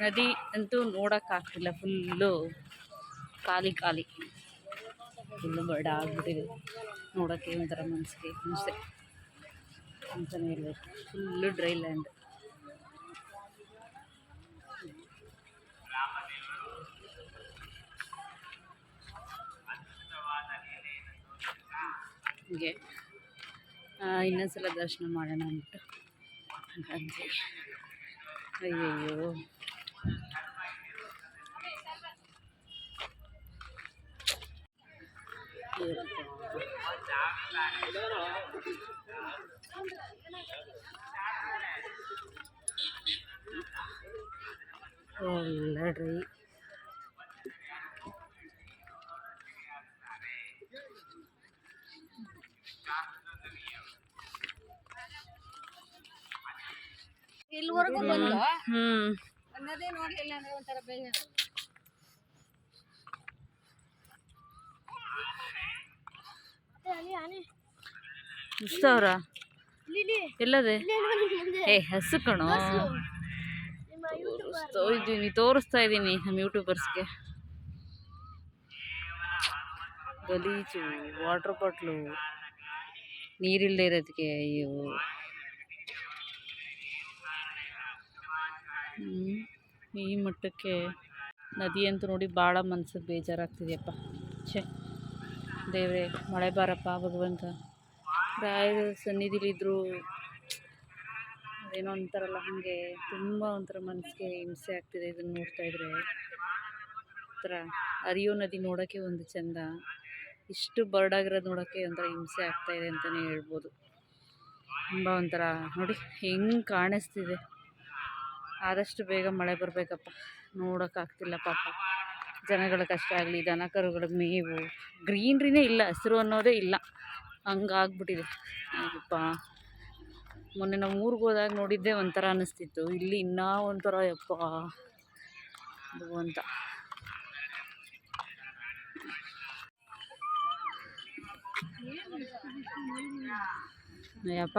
ನದಿ ಅಂತೂ ನೋಡೋಕ್ಕಾಗ್ತಿಲ್ಲ ಫುಲ್ಲು ಖಾಲಿ ಖಾಲಿ. ಫುಲ್ಲು ಬಡ ಆಗ್ಬಿಟ್ಟಿದೆ. ನೋಡೋಕ್ಕೆ ಒಂಥರ ಮನಸ್ಸಿಗೆ ಹಿಂಸೆ ಅಂತಲೇ ಹೇಳ್ಬೇಕು. ಫುಲ್ಲು ಡ್ರೈ ಲ್ಯಾಂಡ್ ಹೀಗೆ. ಇನ್ನೊಂದ್ಸಲ ದರ್ಶನ ಮಾಡೋಣ ಅಂದ್ಬಿಟ್ಟು. ಅಯ್ಯಯ್ಯೋ. ಒಳ್ಳೆ ಡ್ರೈ ಇಲ್ಲಿವರೆಗೂ ಬಂದು ಹ್ಞೂ ಅನ್ನೋದೇ ನೋಡ್ಲಿಲ್ಲ ಅಂದ್ರೆ ಒಂಥರ ಬೇಜಾರು ಇಷ್ಟವ್ರ ಇಲ್ಲಿ ಎಲ್ಲದೆ? ಏ ಹಸು ಕಣೋ. ತೋರಿಸ್ತಾ ಇದ್ದೀನಿ ತೋರಿಸ್ತಾ ಇದ್ದೀನಿ ನಮ್ಮ ಯೂಟ್ಯೂಬರ್ಸ್ಗೆ ಗಲೀಜು ವಾಟ್ರ್ ಬಾಟ್ಲು ನೀರಿಲ್ಲದೆ ಇರೋದಕ್ಕೆ ಅಯ್ಯೋ. ಈ ಮಟ್ಟಕ್ಕೆ ನದಿ ಅಂತ ನೋಡಿ ಭಾಳ ಮನ್ಸಿಗೆ ಬೇಜಾರಾಗ್ತಿದೆಯಪ್ಪ. ಛೇ ದೇವ್ರೆ ಮಳೆ ಬಾರಪ್ಪ ಭಗವಂತ. ರಾಯರ ಸನ್ನಿಧಿಲಿದ್ರು ಅದೇನೋ ಅಂತಾರಲ್ಲ ಹಾಗೆ ತುಂಬ ಒಂಥರ ಮನಸ್ಸಿಗೆ ಹಿಂಸೆ ಆಗ್ತಿದೆ ಇದನ್ನು ನೋಡ್ತಾ ಇದ್ರೆ. ಒಂಥರ ಅರಿಯೋ ನದಿ ನೋಡೋಕ್ಕೆ ಒಂದು ಚಂದ. ಇಷ್ಟು ಬರ್ಡಾಗಿರೋದು ನೋಡೋಕ್ಕೆ ಒಂಥರ ಹಿಂಸೆ ಆಗ್ತಾಯಿದೆ ಅಂತಲೇ ಹೇಳ್ಬೋದು. ತುಂಬ ಒಂಥರ, ನೋಡಿ ಹೆಂಗೆ ಕಾಣಿಸ್ತಿದೆ. ಆದಷ್ಟು ಬೇಗ ಮಳೆ ಬರಬೇಕಪ್ಪ. ನೋಡೋಕ್ಕಾಗ್ತಿಲ್ಲ ಪಾಪ. ಜನಗಳ ಕಷ್ಟ ಆಗಲಿ, ದನ ಕರುಗಳಿಗೆ ಮೇವು, ಗ್ರೀನ್ರಿನೇ ಇಲ್ಲ, ಹಸಿರು ಅನ್ನೋದೇ ಇಲ್ಲ. ಹಂಗಾಗ್ಬಿಟ್ಟಿದೆ. ಅಯ್ಯಪ್ಪ ಮೊನ್ನೆ ನಾವು ಊರಿಗೆ ಹೋದಾಗ ನೋಡಿದ್ದೇ ಒಂಥರ ಅನ್ನಿಸ್ತಿತ್ತು ಇಲ್ಲಿ ಇನ್ನೂ ಒಂಥರ, ಯಪ್ಪ ಅಂತ. ಯಪ್ಪ.